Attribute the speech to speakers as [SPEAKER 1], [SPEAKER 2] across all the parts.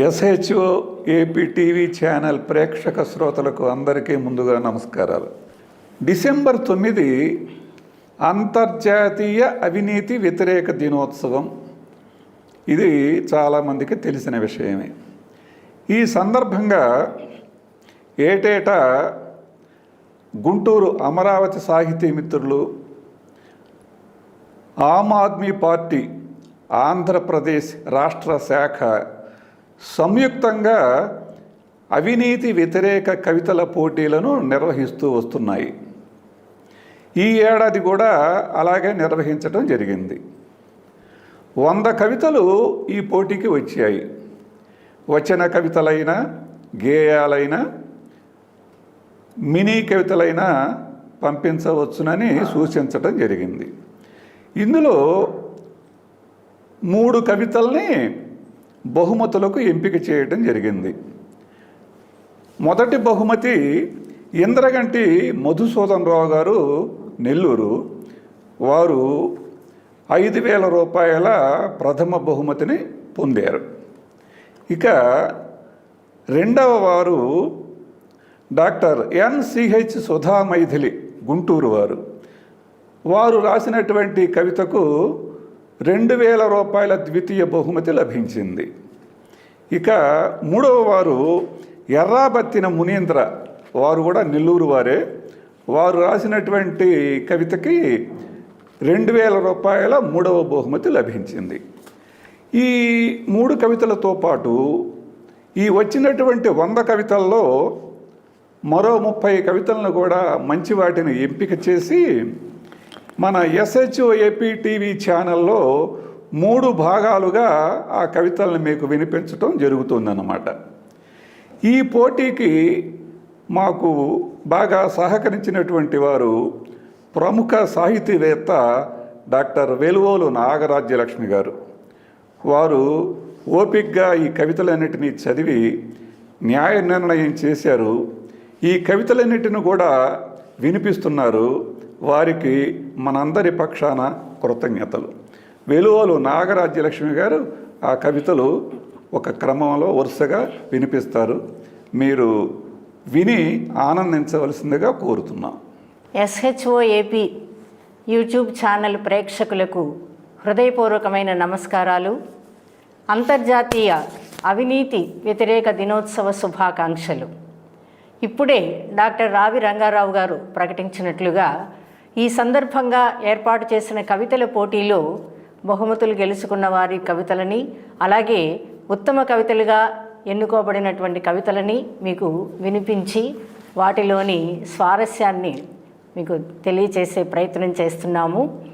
[SPEAKER 1] SHO AP TV channel ప్రేక్షక శ్రోతలకు అందరికీ ముందుగా నమస్కారాలు. డిసెంబర్ తొమ్మిది అంతర్జాతీయ అవినీతి వ్యతిరేక దినోత్సవం. ఇది చాలామందికి తెలిసిన విషయమే. ఈ సందర్భంగా ఏటేటా గుంటూరు అమరావతి సాహితీ మిత్రులు ఆమ్ ఆద్మీ పార్టీ ఆంధ్రప్రదేశ్ రాష్ట్ర శాఖ సంయుక్తంగా అవినీతి వ్యతిరేక కవితల పోటీలను నిర్వహిస్తూ వస్తున్నాయి. ఈ ఏడాది కూడా అలాగే నిర్వహించడం జరిగింది. వంద కవితలు ఈ పోటీకి వచ్చాయి. వచన కవితలైన గేయాలైన మినీ కవితలైనా పంపించవచ్చునని సూచించడం జరిగింది. ఇందులో మూడు కవితల్ని బహుమతులకు ఎంపిక చేయడం జరిగింది. మొదటి బహుమతి ఇంద్రగంటి మధుసూదన్ రావు గారు నెల్లూరు. వారు ఐదు వేల రూపాయల ప్రథమ బహుమతిని పొందారు. ఇక రెండవ వారు డాక్టర్ ఎన్సిహెచ్ సుధా మైథిలి గుంటూరు వారు. వారు రాసినటువంటి కవితకు రెండు వేల రూపాయల ద్వితీయ బహుమతి లభించింది. ఇక మూడవ వారు ఎర్రాబత్తిన మునీంద్ర. వారు కూడా నెల్లూరు వారే. వారు రాసినటువంటి కవితకి రెండు వేల రూపాయల మూడవ బహుమతి లభించింది. ఈ మూడు కవితలతో పాటు ఈ వచ్చినటువంటి వంద కవితల్లో మరో ముప్పై కవితలను కూడా మంచి వాటిని ఎంపిక చేసి మన ఎస్హెచ్ఓ ఏపీ టీవీ ఛానల్లో మూడు భాగాలుగా ఆ కవితలను మీకు వినిపించటం జరుగుతుందన్నమాట. ఈ పోటీకి మాకు బాగా సహకరించినటువంటి వారు ప్రముఖ సాహితీవేత్త డాక్టర్ వెలువోలు నాగరాజ్యలక్ష్మి గారు. వారు ఓపిక్గా ఈ కవితలన్నిటినీ చదివి న్యాయ నిర్ణయం చేశారు. ఈ కవితలన్నిటిని కూడా వినిపిస్తున్నారు. వారికి మనందరి పక్షాన కృతజ్ఞతలు. వెలువలు నాగరాజ్యలక్ష్మి గారు ఆ కవితలు ఒక క్రమంలో వరుసగా వినిపిస్తారు. మీరు విని ఆనందించవలసిందిగా కోరుతున్నాం.
[SPEAKER 2] ఎస్హెచ్ఓ ఏపీ యూట్యూబ్ ఛానల్ ప్రేక్షకులకు హృదయపూర్వకమైన నమస్కారాలు. అంతర్జాతీయ అవినీతి వ్యతిరేక దినోత్సవ శుభాకాంక్షలు. ఇప్పుడే డాక్టర్ రావి రంగారావు గారు ప్రకటించినట్లుగా ఈ సందర్భంగా ఏర్పాటు చేసిన కవితల పోటీలో బహుమతులు గెలుచుకున్న వారి కవితలని అలాగే ఉత్తమ కవితలుగా ఎన్నుకోబడినటువంటి కవితలని మీకు వినిపించి వాటిలోని స్వారస్యాన్ని మీకు తెలియచేసే ప్రయత్నం చేస్తున్నాము.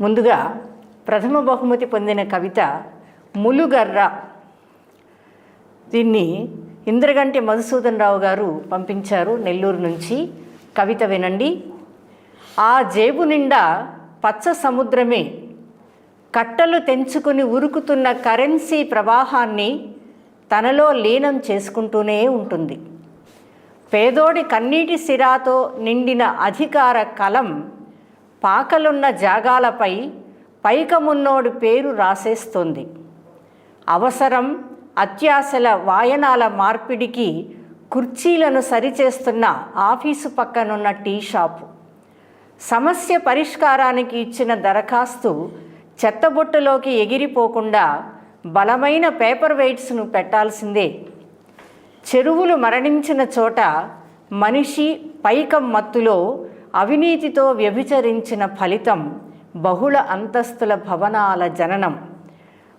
[SPEAKER 2] ముందుగా ప్రథమ బహుమతి పొందిన కవిత ములుగర్ర. దీన్ని ఇంద్రగంటి మధుసూదన్ రావు గారు పంపించారు నెల్లూరు నుంచి. కవిత వినండి. ఆ జేబు నిండా పచ్చ సముద్రమే. కట్టలు తెంచుకుని ఉరుకుతున్న కరెన్సీ ప్రవాహాన్ని తనలో లీనం చేసుకుంటూనే ఉంటుంది. పేదోడి కన్నీటి సిరాతో నిండిన అధికార కలం పాకలున్న జాగాలపై పైకమున్నోడి పేరు రాసేస్తుంది. అవసరం అత్యాశల వాయనాల మార్పిడికి కుర్చీలను సరిచేస్తున్న ఆఫీసు పక్కనున్న టీ షాపు. సమస్య పరిష్కారానికి ఇచ్చిన దరఖాస్తు చెత్తబుట్టలోకి ఎగిరిపోకుండా బలమైన పేపర్ వెయిట్స్ను పెట్టాల్సిందే. చెరువులు మరణించిన చోట మనిషి పైకం మత్తులో అవినీతితో వ్యభిచరించిన ఫలితం బహుళ అంతస్తుల భవనాల జననం.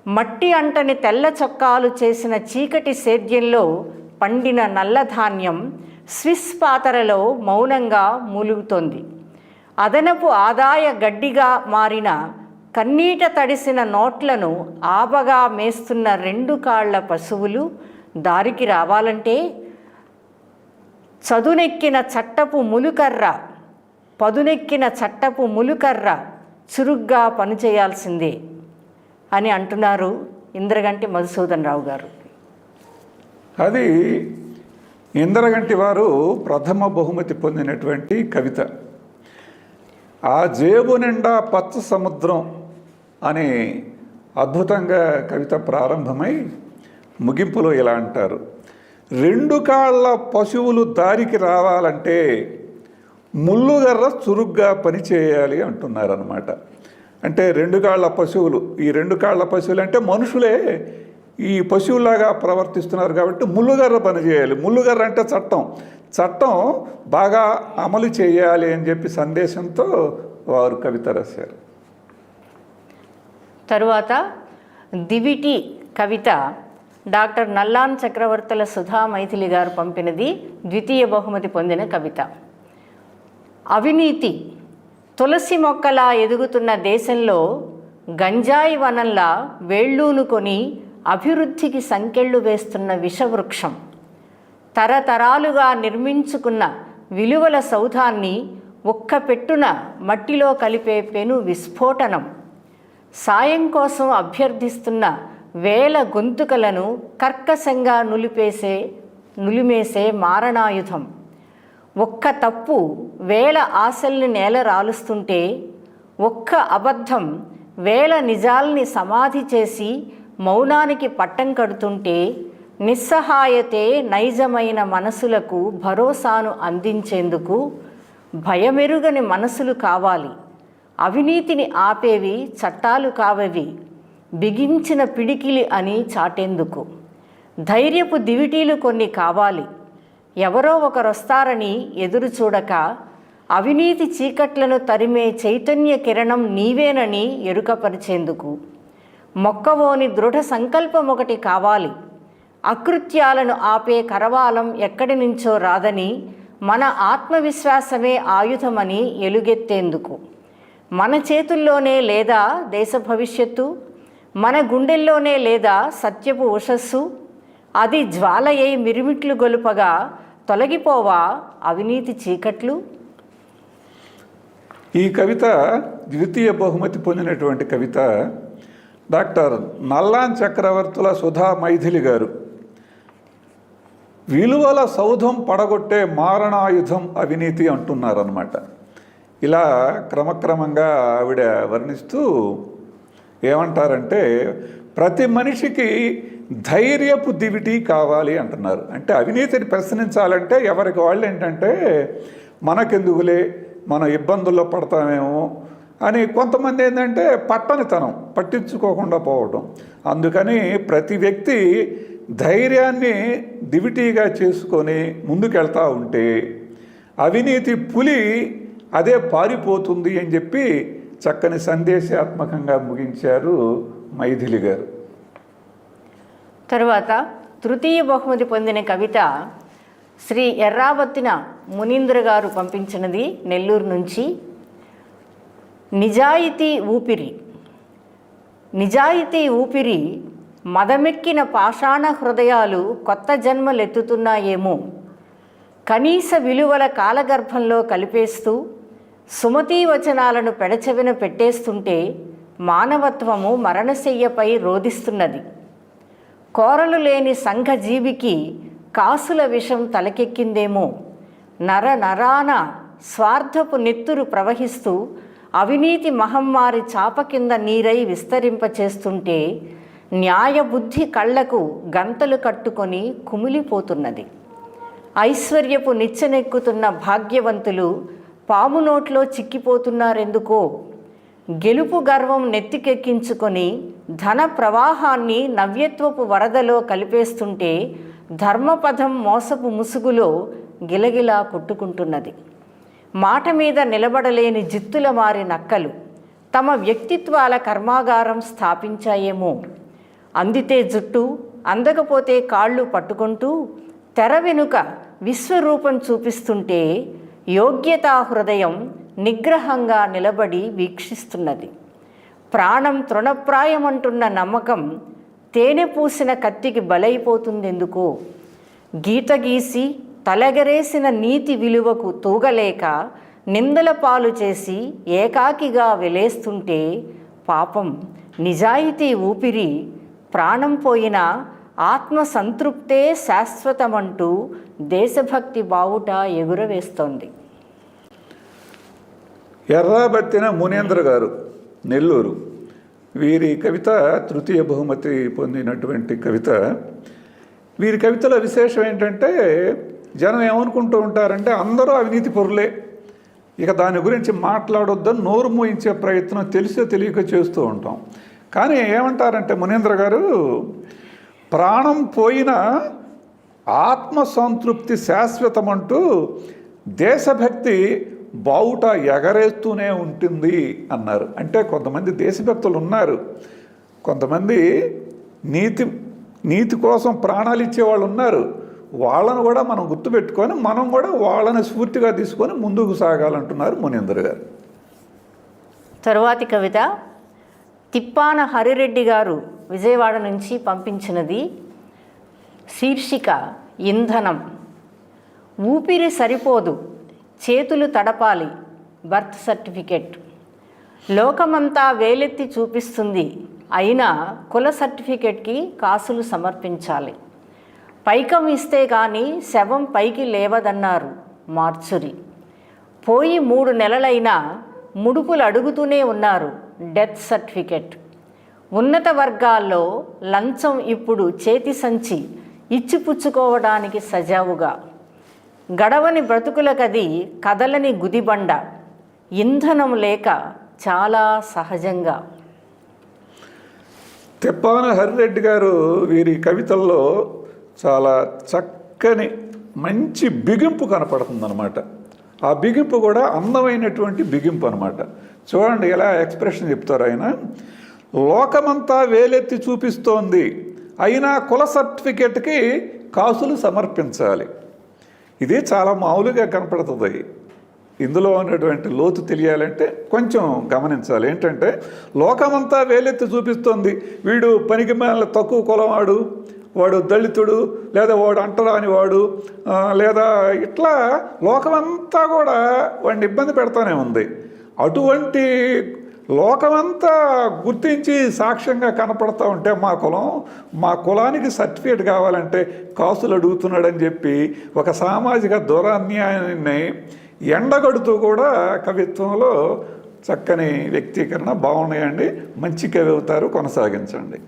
[SPEAKER 2] మట్టి అంటని తెల్ల చొక్కాలు చేసిన చీకటి సేద్యంలో పండిన నల్లధాన్యం స్విస్ పాతరలో మౌనంగా మూలుగుతోంది. అదనపు ఆదాయ గడ్డిగా మారిన కన్నీట తడిసిన నోట్లను ఆబగా మేస్తున్న రెండు కాళ్ళ పశువులు దారికి రావాలంటే చదునెక్కిన చట్టపు ములుకర్ర పదునెక్కిన చట్టపు ములుకర్ర చురుగ్గా పనిచేయాల్సిందే అని అంటున్నారు ఇంద్రగంటి మధుసూదన్ రావు గారు.
[SPEAKER 1] అది ఇంద్రగంటి వారు ప్రథమ బహుమతి పొందినటువంటి కవిత. ఆ జేబు నిండా పచ్చ సముద్రం అనే అద్భుతంగా కవిత ప్రారంభమై ముగింపులో ఇలా అంటారు. రెండు కాళ్ళ పశువులు దారికి రావాలంటే ముళ్ళుగర్ర చురుగ్గా పనిచేయాలి అంటున్నారనమాట అంటే రెండు కాళ్ళ పశువులు ఈ రెండు కాళ్ళ పశువులు అంటే మనుషులే ఈ పశువులాగా ప్రవర్తిస్తున్నారు కాబట్టి ముళ్ళుగర్ర పనిచేయాలి ముళ్ళుగర్ర అంటే చట్టం. చట్టం బాగా అమలు చేయాలి అని చెప్పి సందేశంతో వారు కవిత రాశారు.
[SPEAKER 2] తరువాత దివిటి కవిత డాక్టర్ నల్లాన్ చక్రవర్తుల సుధా మైథిలి గారు పంపినది ద్వితీయ బహుమతి పొందిన కవిత. అవినీతి తులసి మొక్కలా ఎదుగుతున్న దేశంలో గంజాయి వనంలా వేళ్ళూనుకొని అభివృద్ధికి సంకెళ్ళు వేస్తున్న విషవృక్షం. తరతరాలుగా నిర్మించుకున్న విలువల సౌధాన్ని ఒక్క పెట్టున మట్టిలో కలిపే పెను విస్ఫోటనం. సాయం కోసం అభ్యర్థిస్తున్న వేల గొంతుకలను కర్కశంగా నులిపేసే నులిమేసే మారణాయుధం. ఒక్క తప్పు వేల ఆశల్ని నేల రాలుస్తుంటే ఒక్క అబద్ధం వేల నిజాల్ని సమాధి చేసి మౌనానికి పట్టం కడుతుంటే నిస్సహాయతే నైజమైన మనసులకు భరోసాను అందించేందుకు భయమెరుగని మనసులు కావాలి. అవినీతిని ఆపేవి చట్టాలు కావవి. బిగించిన పిడికిలి అని చాటేందుకు. ధైర్యపు దివిటీలు కొన్ని కావాలి. ఎవరో ఒకరొస్తారని ఎదురు చూడక అవినీతి చీకట్లను తరిమే చైతన్య కిరణం నీవేనని ఎరుకపరిచేందుకు. మొక్కవోని దృఢ సంకల్పం ఒకటి కావాలి. అకృత్యాలను ఆపే కరవాలం ఎక్కడి నుంచో రాదని మన ఆత్మవిశ్వాసమే ఆయుధమని ఎలుగెత్తేందుకు. మన చేతుల్లోనే లేదా దేశ భవిష్యత్తు? మన గుండెల్లోనే లేదా సత్యపు ఉషస్సు? అది జ్వాలయ్యై మిరుమిట్లు గొలుపగా తొలగిపోవా అవినీతి చీకట్లు?
[SPEAKER 1] ఈ కవిత ద్వితీయ బహుమతి పొందినటువంటి కవిత డాక్టర్ నల్లాన్ చక్రవర్తుల సుధా మైథిలి గారు. విలువల సౌధం పడగొట్టే మారణాయుధం అవినీతి అంటున్నారనమాట ఇలా క్రమక్రమంగా ఆవిడ వర్ణిస్తూ ఏమంటారంటే ప్రతి మనిషికి ధైర్యపు దివిటి కావాలి అంటున్నారు. అంటే అవినీతిని ప్రశ్నించాలంటే ఎవరికి వాళ్ళు ఏంటంటే మనకెందుకులే మన ఇబ్బందుల్లో పడతామేమో అని కొంతమంది ఏంటంటే పట్టనితనం పట్టించుకోకుండా పోవడం అందుకని ప్రతి వ్యక్తి ధైర్యాన్ని దివిటీగా చేసుకొని ముందుకెళ్తా ఉంటే అవినీతి పులి అదే పారిపోతుంది అని చెప్పి చక్కని సందేశాత్మకంగా ముగించారు మైథిలి గారు.
[SPEAKER 2] తరువాత తృతీయ బహుమతి పొందిన కవిత శ్రీ ఎర్రావత్తిన మునీంద్ర గారు పంపించినది నెల్లూరు నుంచి. నిజాయితీ ఊపిరి. నిజాయితీ ఊపిరి మదమెక్కిన పాషాణ హృదయాలు కొత్త జన్మలెత్తుతున్నాయేమో. కనీస విలువల కాలగర్భంలో కలిపేస్తూ సుమతీ వచనాలను పెడచెవిన పెట్టేస్తుంటే మానవత్వము మరణశయ్యపై రోధిస్తున్నది. కోరలు లేని సంఘజీవికి కాసుల విషం తలకెక్కిందేమో. నర నరాన స్వార్థపు నెత్తురు ప్రవహిస్తూ అవినీతి మహమ్మారి చాప కింద నీరై విస్తరింపచేస్తుంటే న్యాయబుద్ధి కళ్ళకు గంతలు కట్టుకొని కుమిలిపోతున్నది. ఐశ్వర్యపు నిచ్చెనెక్కుతున్న భాగ్యవంతులు పాము నోట్లో చిక్కిపోతున్నారెందుకో? గెలుపు గర్వం నెత్తికెక్కించుకొని ధన ప్రవాహాన్ని నవ్యత్వపు వరదలో కలిపేస్తుంటే ధర్మపథం మోసపు ముసుగులో గిలగిలా కొట్టుకుంటున్నది. మాట మీద నిలబడలేని జిత్తుల మారి నక్కలు తమ వ్యక్తిత్వాల కర్మాగారం స్థాపించాయేమో? అందితే జుట్టు అందకపోతే కాళ్ళు పట్టుకుంటూ తెర వెనుక విశ్వరూపం చూపిస్తుంటే యోగ్యతా హృదయం నిగ్రహంగా నిలబడి వీక్షిస్తున్నది. ప్రాణం తృణప్రాయమంటున్న నమ్మకం తేనె పూసిన కత్తికి బలైపోతుందెందుకో? గీత గీసి తలగరేసిన నీతి విలువకు తూగలేక నిందల పాలు చేసి ఏకాకిగా వెలేస్తుంటే పాపం నిజాయితీ ఊపిరి ప్రాణం పోయిన ఆత్మ సంతృప్తే శాశ్వతమంటూ దేశభక్తి బావుట ఎగురవేస్తోంది.
[SPEAKER 1] ఎర్రాబత్తిన మునేంద్ర గారు నెల్లూరు. వీరి కవిత తృతీయ బహుమతి పొందినటువంటి కవిత. వీరి కవితల విశేషం ఏంటంటే జనం ఏమనుకుంటూ ఉంటారంటే అందరూ అవినీతి పొరులే. ఇక దాని గురించి మాట్లాడొద్దని నోరు మోయించే ప్రయత్నం తెలిసో తెలియక చేస్తూ ఉంటాం. కానీ ఏమంటారంటే మునీంద్ర గారు ప్రాణం పోయిన ఆత్మ సంతృప్తి శాశ్వతమంటూ దేశభక్తి బావుట ఎగరేస్తూనే ఉంటుంది అన్నారు. అంటే కొంతమంది దేశభక్తులు ఉన్నారు. కొంతమంది నీతి నీతి కోసం ప్రాణాలు ఇచ్చేవాళ్ళు ఉన్నారు. వాళ్ళను కూడా మనం గుర్తుపెట్టుకొని మనం కూడా వాళ్ళని స్ఫూర్తిగా తీసుకొని ముందుకు సాగాలంటున్నారు మునీందర్ గారు.
[SPEAKER 2] తరువాతి కవిత. తిప్పాన హరిరెడ్డి గారు విజయవాడ నుంచి పంపించినది శీర్షిక ఇంధనం. ఊపిరి సరిపోదు చేతులు తడపాలి బర్త్ సర్టిఫికెట్. లోకమంతా వేలెత్తి చూపిస్తుంది అయినా కుల సర్టిఫికెట్కి కాసులు సమర్పించాలి. పైకం ఇస్తే కానీ శవం పైకి లేవదన్నారు మార్చురి. పోయి మూడు నెలలైనా ముడుపులు అడుగుతూనే ఉన్నారు. Death certificate. ఉన్నత వర్గాల్లో లంచం ఇప్పుడు చేతి సంచి ఇచ్చిపుచ్చుకోవడానికి సజావుగా. గడవని బ్రతుకులకది కదలని గుదిబండ. ఇంధనం లేక చాలా సహజంగా.
[SPEAKER 1] తెప్పాన హరిరెడ్డి గారు వీరి కవితల్లో చాలా చక్కని మంచి బిగింపు కనపడుతుందన్నమాట. ఆ బిగింపు కూడా అందమైనటువంటి బిగింపు అనమాట చూడండి ఎలా ఎక్స్ప్రెషన్ చెప్తారు ఆయన. లోకమంతా వేలెత్తి చూపిస్తోంది. అయినా కుల సర్టిఫికెట్కి కాసులు సమర్పించాలి. ఇది చాలా మామూలుగా కనపడుతుంది. ఇందులో ఉన్నటువంటి లోతు తెలియాలంటే కొంచెం గమనించాలి. ఏంటంటే లోకమంతా వేలెత్తి చూపిస్తోంది. వీడు పనికి మేళ తక్కువ కులవాడు వాడు దళితుడు లేదా వాడు అంటరాని వాడు లేదా ఇట్లా లోకమంతా కూడా వాడిని ఇబ్బంది పెడతానే ఉంది. అటువంటి లోకమంతా గుర్తించి సాక్ష్యంగా కనపడతా ఉంటే మా కులం మా కులానికి సర్టిఫికేట్ కావాలంటే కాసులు అడుగుతున్నాడని చెప్పి ఒక సామాజిక దురన్యాయాన్ని ఎండగడుతూ కూడా కవిత్వంలో చక్కని వ్యక్తీకరణ బాగున్నాయండి. మంచి కవి అవుతారు కొనసాగించండి.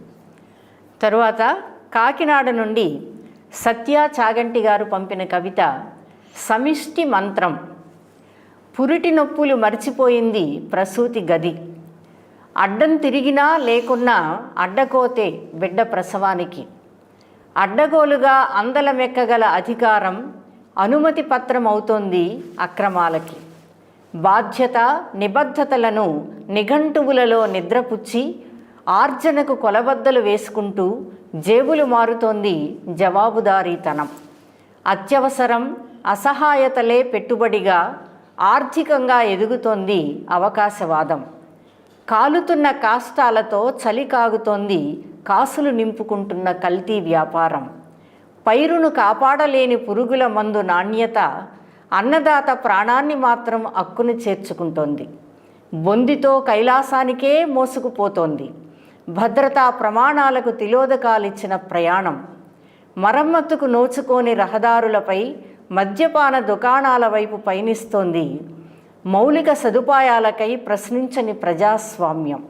[SPEAKER 2] తరువాత కాకినాడ నుండి సత్య చాగంటి గారు పంపిన కవిత సమిష్టి మంత్రం. పురిటి నొప్పులు మర్చిపోయింది ప్రసూతి గది. అడ్డం తిరిగినా లేకున్నా అడ్డకోతే బిడ్డ ప్రసవానికి. అడ్డగోలుగా అందలమెక్కగల అధికారం అనుమతి పత్రం అవుతోంది అక్రమాలకి. బాధ్యత నిబద్ధతలను నిఘంటువులలో నిద్రపుచ్చి ఆర్జనకు కొలబద్దలు వేసుకుంటూ జేబులు మారుతోంది జవాబుదారీతనం. అత్యవసరం అసహాయతలే పెట్టుబడిగా ఆర్థికంగా ఎదుగుతోంది అవకాశవాదం. కాలుతున్న కాష్టాలతో చలి కాగుతోంది కాసులు నింపుకుంటున్న కల్తీ వ్యాపారం. పైరును కాపాడలేని పురుగుల మందు నాణ్యత అన్నదాత ప్రాణాన్ని మాత్రం అక్కును చేర్చుకుంటోంది. బొందితో కైలాసానికే మోసుకుపోతోంది. భద్రతా ప్రమాణాలకు తిలోదకాలిచ్చిన ప్రయాణం. మరమ్మతుకు నోచుకోని రహదారులపై మద్యపాన దుకాణాల వైపు పయనిస్తోంది. మౌలిక సదుపాయాలకై ప్రశ్నించని ప్రజాస్వామ్యం.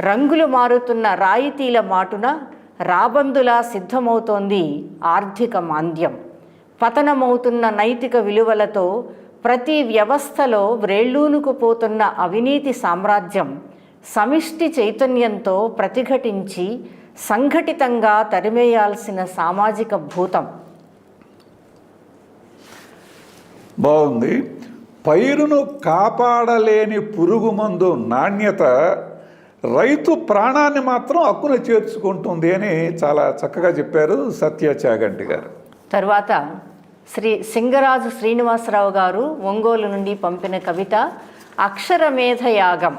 [SPEAKER 2] రంగులు మారుతున్న రాయితీల మాటున రాబందులా సిద్ధమవుతోంది ఆర్థిక మాంద్యం. పతనమవుతున్న నైతిక విలువలతో ప్రతి వ్యవస్థలో వ్రేళ్ళూనుకుపోతున్న అవినీతి సామ్రాజ్యం సమిష్టి చైతన్యంతో ప్రతిఘటించి సంఘటితంగా తరిమేయాల్సిన సామాజిక భూతం.
[SPEAKER 1] బాగుంది. పైరును కాపాడలేని పురుగు మందు నాణ్యత రైతు ప్రాణాన్ని మాత్రం హక్కున చేర్చుకుంటుంది అని చాలా చక్కగా చెప్పారు సత్య చాగంటి గారు.
[SPEAKER 2] తర్వాత శ్రీ సింగరాజు శ్రీనివాసరావు గారు ఒంగోలు నుండి పంపిన కవిత అక్షరమేధ యాగం.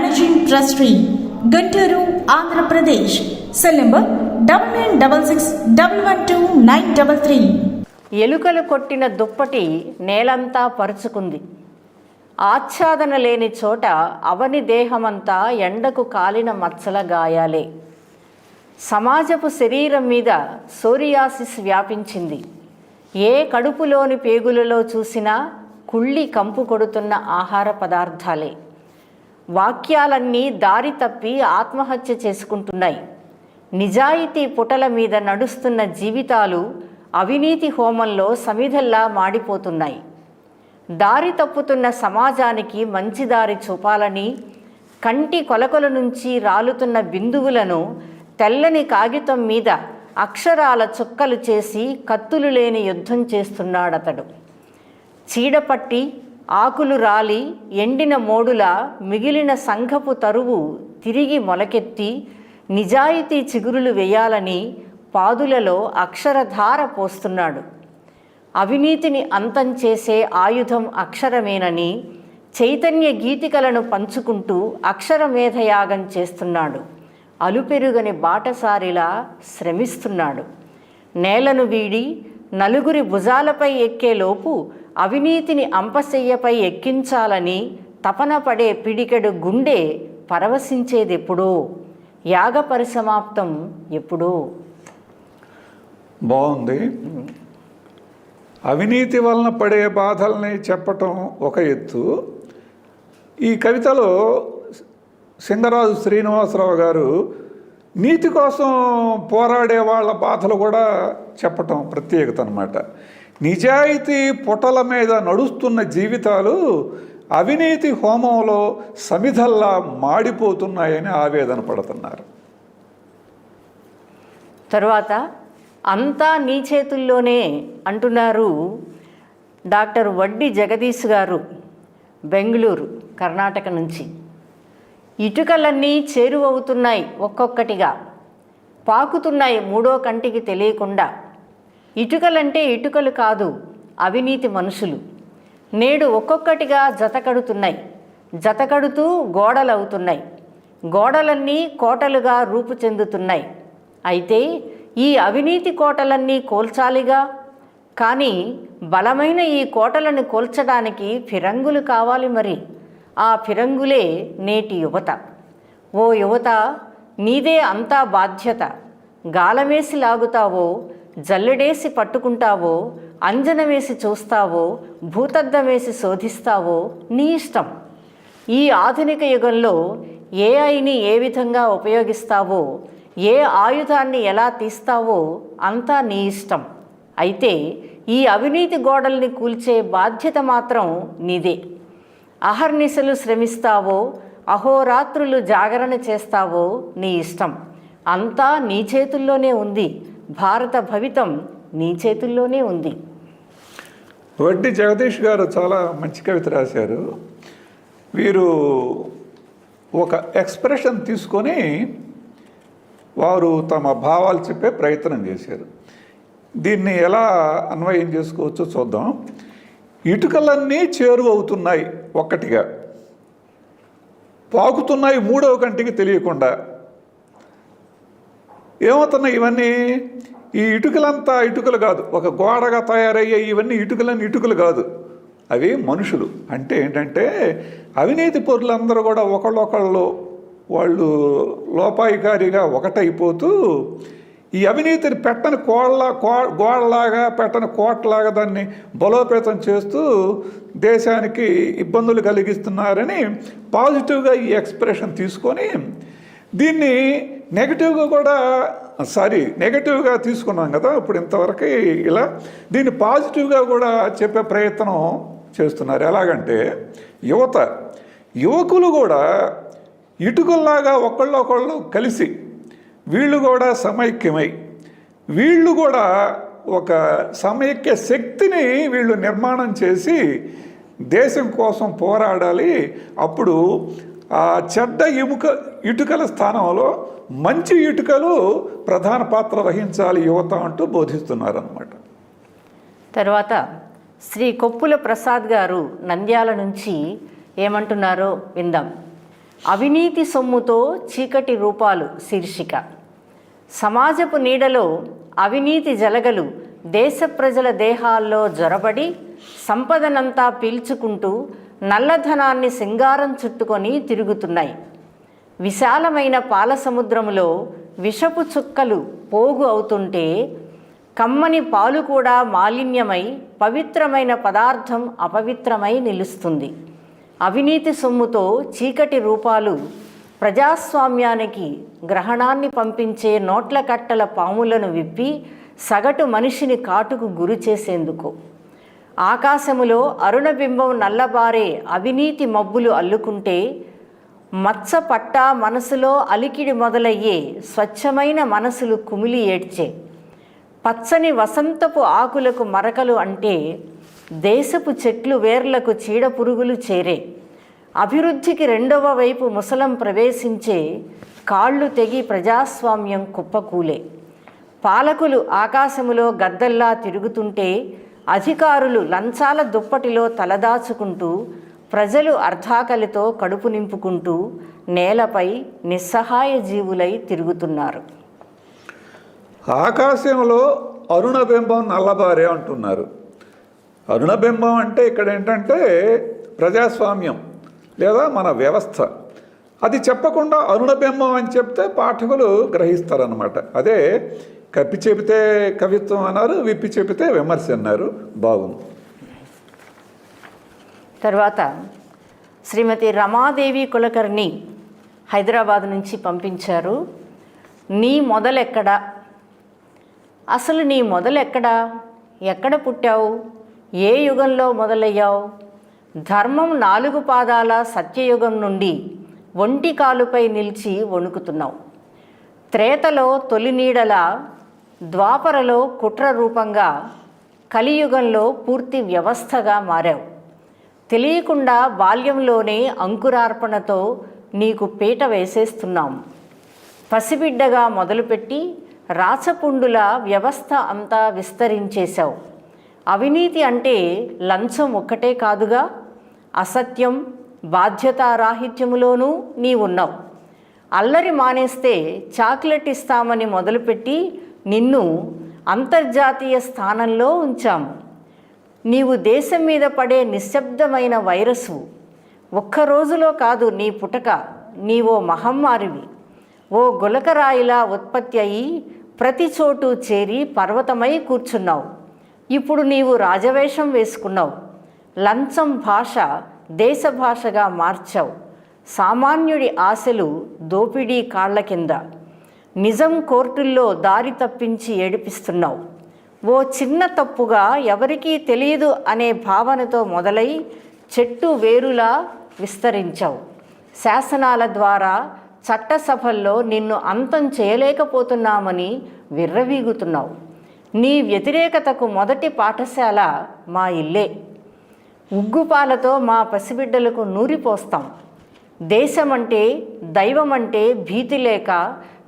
[SPEAKER 3] managing trustee Guntur Andhra Pradesh cell number double nine double six double one two nine double three
[SPEAKER 2] ఎలుకలు కొట్టిన దుప్పటి నేలంతా పరుచుకుంది. ఆచ్ఛాదన లేని చోట అవని దేహమంతా ఎండకు కాలిన మచ్చల గాయాలే. సమాజపు శరీరం మీద సోరియాసిస్ వ్యాపించింది. ఏ కడుపులోని పేగులలో చూసినా కుళ్ళి కంపు కొడుతున్న ఆహార పదార్థాలే. వాక్యాలన్నీ దారి తప్పి ఆత్మహత్య చేసుకుంటున్నాయి. నిజాయితీ పుటల మీద నడుస్తున్న జీవితాలు అవినీతి హోమంలో సమిధల్లా మాడిపోతున్నాయి. దారి తప్పుతున్న సమాజానికి మంచి దారి చూపాలని కంటి కొలకొల నుంచి రాలుతున్న బిందువులను తెల్లని కాగితం మీద అక్షరాల చుక్కలు చేసి కత్తులు లేని యుద్ధం చేస్తున్నాడతడు. చీడపట్టి ఆకులు రాలి ఎండిన మోడుల మిగిలిన సంఘపు తరువు తిరిగి మొలకెత్తి నిజాయితీ చిగురులు వేయాలని పాదులలో అక్షరధార పోస్తున్నాడు. అవినీతిని అంతం చేసే ఆయుధం అక్షరమేనని చైతన్య గీతికలను పంచుకుంటూ అక్షరమేధయాగం చేస్తున్నాడు. అలుపెరుగని బాటసారిలా శ్రమిస్తున్నాడు. నేలను వీడి నలుగురి భుజాలపై ఎక్కేలోపు అవినీతిని అంపశయ్యపై ఎక్కించాలని తపన పడే పిడికెడు గుండె పరవశించేదెప్పుడో? యాగ పరిసమాప్తం ఎప్పుడో?
[SPEAKER 1] బాగుంది. అవినీతి వలన పడే బాధల్ని చెప్పటం ఒక ఎత్తు. ఈ కవితలో సింగరాజు శ్రీనివాసరావు గారు నీతి కోసం పోరాడే వాళ్ళ బాధలు కూడా చెప్పటం ప్రత్యేకత అనమాట నిజాయితీ పుటల మీద నడుస్తున్న జీవితాలు అవినీతి హోమంలో సమిధల్లా మాడిపోతున్నాయని ఆవేదన పడుతున్నారు.
[SPEAKER 2] తర్వాత అంతా నీ చేతుల్లోనే అంటున్నారు డాక్టర్ వడ్డి జగదీష్ గారు బెంగళూరు కర్ణాటక నుంచి. ఇటుకలన్నీ చేరువవుతున్నాయి ఒక్కొక్కటిగా. పాకుతున్నాయి మూడో కంటికి తెలియకుండా. ఇటుకలంటే ఇటుకలు కాదు అవినీతి మనుషులు. నేడు ఒక్కొక్కటిగా జతకడుతున్నాయి. జతకడుతూ గోడలవుతున్నాయి. గోడలన్నీ కోటలుగా రూపు చెందుతున్నాయి. అయితే ఈ అవినీతి కోటలన్నీ కోల్చాలిగా? కానీ బలమైన ఈ కోటలను కోల్చడానికి ఫిరంగులు కావాలి మరి. ఆ ఫిరంగులే నేటి యువత. ఓ యువత నీదే అంతా బాధ్యత. గాలమేసి లాగుతావో జల్లెడేసి పట్టుకుంటావో అంజన వేసి చూస్తావో భూతద్దం వేసి శోధిస్తావో నీ ఇష్టం. ఈ ఆధునిక యుగంలో ఏఐని ఏ విధంగా ఉపయోగిస్తావో ఏ ఆయుధాన్ని ఎలా తీస్తావో అంతా నీ ఇష్టం. అయితే ఈ అవినీతి గోడల్ని కూల్చే బాధ్యత మాత్రం నీదే. అహర్నిశలు శ్రమిస్తావో అహోరాత్రులు జాగరణ చేస్తావో నీ ఇష్టం. అంతా నీ చేతుల్లోనే ఉంది. భారత భవితం నీ చేతుల్లోనే ఉంది.
[SPEAKER 1] వడ్డీ జగదీష్ గారు చాలా మంచి కవిత రాశారు. వీరు ఒక ఎక్స్ప్రెషన్ తీసుకొని వారు తమ భావాలు చెప్పే ప్రయత్నం చేశారు. దీన్ని ఎలా అన్వయం చేసుకోవచ్చో చూద్దాం. ఇటుకలన్నీ చేరువవుతున్నాయి ఒక్కటిగా. పాకుతున్నాయి మూడవ కంటికి తెలియకుండా. ఏమవుతున్నాయి ఇవన్నీ? ఈ ఇటుకలంతా ఇటుకలు కాదు. ఒక గోడగా తయారయ్యే ఇవన్నీ ఇటుకలన్నీ ఇటుకలు కాదు. అవి మనుషులు. అంటే ఏంటంటే అవినీతి పరులందరూ కూడా ఒకళ్ళొకళ్ళు వాళ్ళు లోపాయికారిగా ఒకటైపోతూ ఈ అవినీతిని పెట్టని కోళ్ళ కో గోడలాగా పెట్టని కోటలాగా దాన్ని బలోపేతం చేస్తూ దేశానికి ఇబ్బందులు కలిగిస్తున్నారని పాజిటివ్గా ఈ ఎక్స్ప్రెషన్ తీసుకొని దీన్ని నెగటివ్గా కూడా సారీ నెగటివ్గా తీసుకున్నాం కదా ఇప్పుడు ఇంతవరకు ఇలా. దీన్ని పాజిటివ్గా కూడా చెప్పే ప్రయత్నం చేస్తున్నారు. ఎలాగంటే యువత యువకులు కూడా ఇటుకల్లాగా ఒకళ్ళొకళ్ళు కలిసి వీళ్ళు కూడా సమైక్యమై వీళ్ళు కూడా ఒక సమైక్య శక్తిని వీళ్ళు నిర్మాణం చేసి దేశం కోసం పోరాడాలి. అప్పుడు ఆ చెడ్డ ఇముక ఇటుకల స్థానంలో మంచి ఇటుకలు ప్రధాన పాత్ర వహించాలి యువత అంటూ బోధిస్తున్నారన్నమాట.
[SPEAKER 2] తర్వాత శ్రీ కొప్పుల ప్రసాద్ గారు నంద్యాల నుంచి ఏమంటున్నారో విందాం. అవినీతి సొమ్ముతో చీకటి రూపాలు శీర్షిక. సమాజపు నీడలో అవినీతి జలగలు దేశ ప్రజల దేహాల్లో జొరబడి సంపదనంతా పీల్చుకుంటూ నల్లధనాన్ని సింగారం చుట్టుకొని తిరుగుతున్నాయి. విశాలమైన పాల సముద్రములో విషపు చుక్కలు పోగు అవుతుంటే కమ్మని పాలు కూడా మాలిన్యమై పవిత్రమైన పదార్థం అపవిత్రమై నిలుస్తుంది. అవినీతి సొమ్ముతో చీకటి రూపాలు ప్రజాస్వామ్యానికి గ్రహణాన్ని పంపించే నోట్ల కట్టల పాములను విప్పి సగటు మనిషిని కాటుకు గురి చేసేందుకు. ఆకాశములో అరుణబింబం నల్లబారే అవినీతి మబ్బులు అల్లుకుంటే మచ్చ పట్టా మనసులో అలికిడి మొదలయ్యే స్వచ్ఛమైన మనసులు కుమిలి ఏడ్చే. పచ్చని వసంతపు ఆకులకు మరకలు అంటే దేశపు చెట్లు వేర్లకు చీడ పురుగులు చేరే. అభివృద్ధికి రెండవ వైపు ముసలం ప్రవేశించే కాళ్ళు తెగి ప్రజాస్వామ్యం కుప్పకూలే. పాలకులు ఆకాశములో గద్దల్లా తిరుగుతుంటే అధికారులు లంచాల దుప్పటిలో తలదాచుకుంటూ ప్రజలు అర్ధాకలితో కడుపు నింపుకుంటూ నేలపై నిస్సహాయ జీవులై తిరుగుతున్నారు.
[SPEAKER 1] ఆకాశంలో అరుణబింబం నల్లబారే అంటున్నారు. అరుణబింబం అంటే ఇక్కడ ఏంటంటే ప్రజాస్వామ్యం లేదా మన వ్యవస్థ. అది చెప్పకుండా అరుణబింబం అని చెప్తే పాఠకులు గ్రహిస్తారనమాట అదే కప్పి చెబితే కవిత్వం అన్నారు విప్పి చెబితే విమర్శ అన్నారు. బాగుంది.
[SPEAKER 2] తర్వాత శ్రీమతి రమాదేవి కులకర్ణి హైదరాబాద్ నుంచి పంపించారు. నీ మొదలెక్కడా? అసలు నీ మొదలెక్కడా? ఎక్కడ పుట్టావు? ఏ యుగంలో మొదలయ్యావు? ధర్మం నాలుగు పాదాల సత్యయుగం నుండి ఒంటి కాలుపై నిలిచి వణుకుతున్నావు. త్రేతలో తొలి నీడల ద్వాపరలో కుట్ర రూపంగా కలియుగంలో పూర్తి వ్యవస్థగా మారావు. తెలియకుండా బాల్యంలోనే అంకురార్పణతో నీకు పీట వేసేస్తున్నాం. పసిబిడ్డగా మొదలుపెట్టి రాచపుండుల వ్యవస్థ అంతా విస్తరించేశావు. అవినీతి అంటే లంచం ఒక్కటే కాదుగా అసత్యం బాధ్యతారాహిత్యములోనూ నీ ఉన్నావు అల్లరి మానేస్తే చాక్లెట్ ఇస్తామని మొదలుపెట్టి నిన్ను అంతర్జాతీయ స్థానంలో ఉంచాము నీవు దేశం మీద పడే నిశ్శబ్దమైన వైరసు ఒక్క రోజులో కాదు నీ పుటక. నీవో మహమ్మారివి. ఓ గులకరాయిలా ఉత్పత్తి అయి ప్రతి చోటు చేరి పర్వతమై కూర్చున్నావు. ఇప్పుడు నీవు రాజవేషం వేసుకున్నావు. లంచం భాష దేశ భాషగా మార్చావు. సామాన్యుడి ఆశలు దోపిడీ కాళ్ళ కింద. నిజం కోర్టుల్లో దారి తప్పించి ఏడిపిస్తున్నావు. ఓ చిన్న తప్పుగా ఎవరికీ తెలియదు అనే భావనతో మొదలై చెట్టు వేరులా విస్తరించావు. శాసనాల ద్వారా చట్టసభల్లో నిన్ను అంతం చేయలేకపోతున్నామని విర్రవీగుతున్నావు. నీ వ్యతిరేకతకు మొదటి పాఠశాల మా ఇల్లే. ఉగ్గుపాలతో మా పసిబిడ్డలకు నూరిపోస్తాం. దేశమంటే దైవమంటే భీతి లేక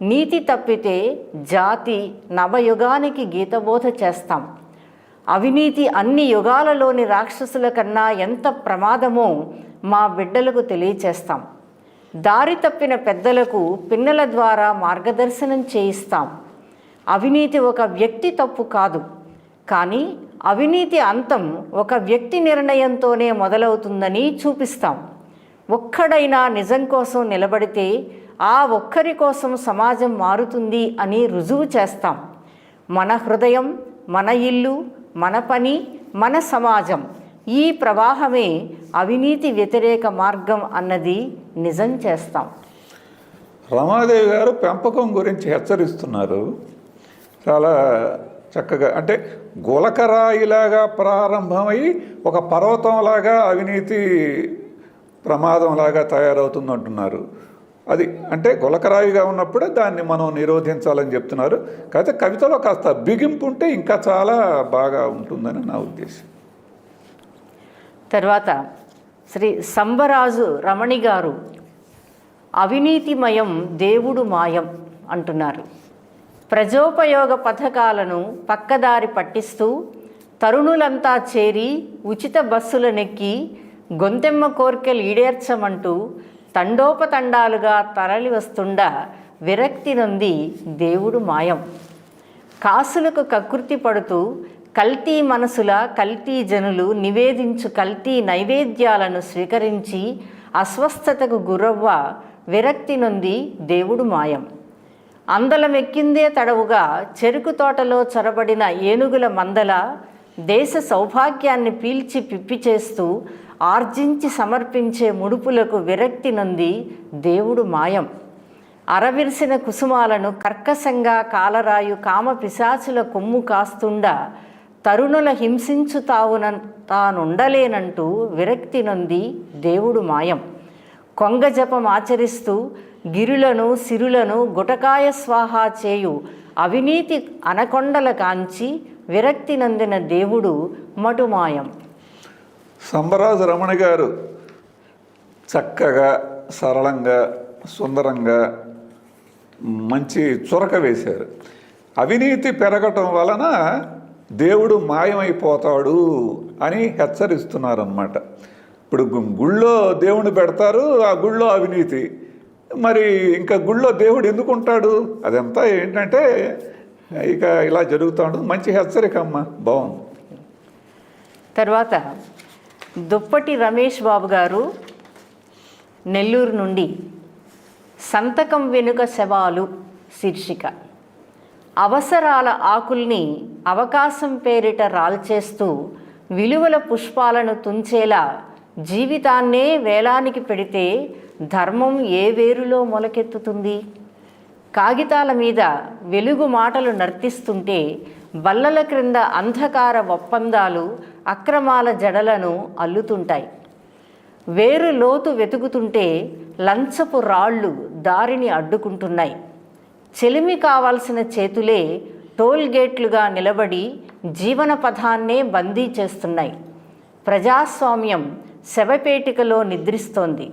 [SPEAKER 2] నీతి తప్పితే జాతి నవయుగానికి గీతబోధ చేస్తాం. అవినీతి అన్ని యుగాలలోని రాక్షసుల కన్నా ఎంత ప్రమాదమో మా బిడ్డలకు తెలియచేస్తాం. దారి తప్పిన పెద్దలకు పిన్నెల ద్వారా మార్గదర్శనం చేయిస్తాం. అవినీతి ఒక వ్యక్తి తప్పు కాదు. కానీ అవినీతి అంతం ఒక వ్యక్తి నిర్ణయంతోనే మొదలవుతుందని చూపిస్తాం. ఒక్కడైనా నిజం కోసం నిలబడితే ఆ ఒక్కరి కోసం సమాజం మారుతుంది అని రుజువు చేస్తాం. మన హృదయం మన ఇల్లు మన పని మన సమాజం ఈ ప్రవాహమే అవినీతి వ్యతిరేక మార్గం అన్నది నిజం చేస్తాం.
[SPEAKER 1] రమాదేవి గారు పెంపకం గురించి హెచ్చరిస్తున్నారు. చాలా చక్కగా అంటే గులకరాయిలాగా ప్రారంభమై ఒక పర్వతంలాగా అవినీతి ప్రమాదంలాగా తయారవుతుందంటున్నారు. అంటున్నారు అది అంటే గులకరాయిగా ఉన్నప్పుడే దాన్ని మనం నిరోధించాలని చెప్తున్నారు. కాకపోతే కవితలో కాస్త బిగింపు ఉంటే ఇంకా చాలా బాగా ఉంటుందని నా ఉద్దేశం.
[SPEAKER 2] తర్వాత శ్రీ సంబరాజు రమణి గారు అవినీతిమయం దేవుడు మాయం అంటున్నారు. ప్రజోపయోగ పథకాలను పక్కదారి పట్టిస్తూ తరుణులంతా చేరి ఉచిత బస్సులనెక్కి గొంతెమ్మ కోర్కెలు ఈడేర్చమంటూ తండోపతండాలుగా తరలి వస్తుండా విరక్తి నొంది దేవుడు మాయం. కాసులకు కకృతి పడుతూ కల్తీ మనసుల కల్తీ జనులు నివేదించు కల్తీ నైవేద్యాలను స్వీకరించి అస్వస్థతకు గురవ్వ విరక్తి నొంది దేవుడు మాయం. అందలమెక్కిందే తడవుగా చెరుకు తోటలో చొరబడిన ఏనుగుల మందల దేశ సౌభాగ్యాన్ని పీల్చి పిప్పి చేస్తూ ఆర్జించి సమర్పించే ముడుపులకు విరక్తి నొంది దేవుడు మాయం. అరవిరిసిన కుసుమాలను కర్కశంగా కాలరాయు కామ పిశాచుల కొమ్ము కాస్తుండా తరుణుల హింసించు తావున తానుండలేనంటూ విరక్తి నొంది దేవుడు మాయం. కొంగ జపం ఆచరిస్తూ గిరులను సిరులను గుటకాయ స్వాహా చేయు అవినీతి అనకొండల కాంచి విరక్తి నందిన దేవుడు మటుమాయం.
[SPEAKER 1] సంబరాజు రమణ గారు చక్కగా సరళంగా సుందరంగా మంచి చురక వేశారు. అవినీతి పెరగటం వలన దేవుడు మాయమైపోతాడు అని హెచ్చరిస్తున్నారన్నమాట. ఇప్పుడు గుళ్ళో దేవుని పెడతారు ఆ గుళ్ళో అవినీతి. మరి ఇంకా గుళ్ళో దేవుడు ఎందుకు ఉంటాడు అదంతా ఏంటంటే ఇక ఇలా జరుగుతాడు మంచి హెచ్చరిక అమ్మ. బాగుంది.
[SPEAKER 2] తర్వాత దుప్పటి రమేష్ బాబు గారు నెల్లూరు నుండి సంతకం వెనుక శవాలు శీర్షిక. అవసరాల ఆకుల్ని అవకాశం పేరిట రాల్చేస్తూ విలువల పుష్పాలను తుంచేలా జీవితాన్నే వేలానికి పెడితే ధర్మం ఏ వేరులో మొలకెత్తుతుంది? కాగితాల మీద వెలుగు మాటలు నర్తిస్తుంటే బల్లల క్రింద అంధకార ఒప్పందాలు అక్రమాల జడలను అల్లుతుంటాయి. వేరు లోతు వెతుకుతుంటే లంచపు రాళ్ళు దారిని అడ్డుకుంటున్నాయి. చెలిమి కావాల్సిన చేతులే టోల్ గేట్లుగా నిలబడి జీవన పథాన్నే బందీ చేస్తున్నాయి. ప్రజాస్వామ్యం శవపేటికలో నిద్రిస్తోంది.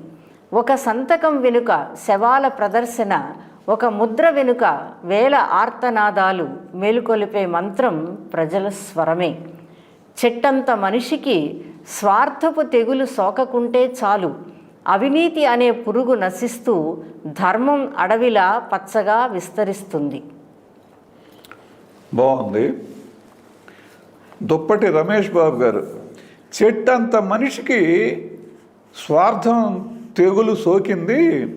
[SPEAKER 2] ఒక సంతకం వెనుక శవాల ప్రదర్శన ఒక ముద్ర వెనుక వేల ఆర్తనాదాలు మేలుకొలిపే మంత్రం ప్రజల స్వరమే. చెట్టంత మనిషికి స్వార్థపు తెగులు సోకకుంటే చాలు. అవినీతి అనే పురుగు నశిస్తూ ధర్మం అడవిలా పచ్చగా విస్తరిస్తుంది.
[SPEAKER 1] బాగుంది. దుప్పటి రమేష్ బాబు గారు చెట్టంత మనిషికి స్వార్థం తెగులు సోకింది.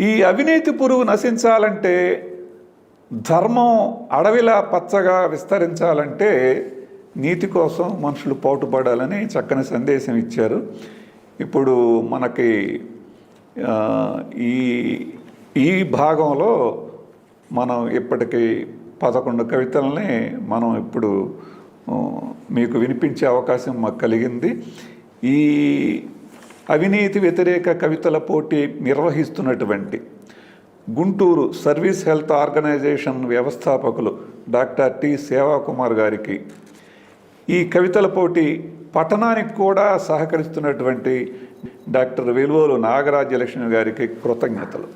[SPEAKER 1] ఈ అవినీతి పురుగు నశించాలంటే ధర్మం అడవిలా పచ్చగా విస్తరించాలంటే నీతి కోసం మనుషులు పాటుపడాలని చక్కని సందేశం ఇచ్చారు. ఇప్పుడు మనకి ఈ ఈ భాగంలో మనం ఇప్పటికీ పదకొండు కవితల్ని మనం ఇప్పుడు మీకు వినిపించే అవకాశం మాకు కలిగింది. ఈ అవినీతి వ్యతిరేక కవితల పోటీ నిర్వహిస్తున్నటువంటి గుంటూరు సర్వీస్ హెల్త్ ఆర్గనైజేషన్ వ్యవస్థాపకులు డాక్టర్ టి. సేవాకుమార్ గారికి ఈ కవితల పోటీ పఠనానికి కూడా సహకరిస్తున్నటువంటి డాక్టర్ వెలువోలు నాగరాజ్యలక్ష్మి గారికి కృతజ్ఞతలు.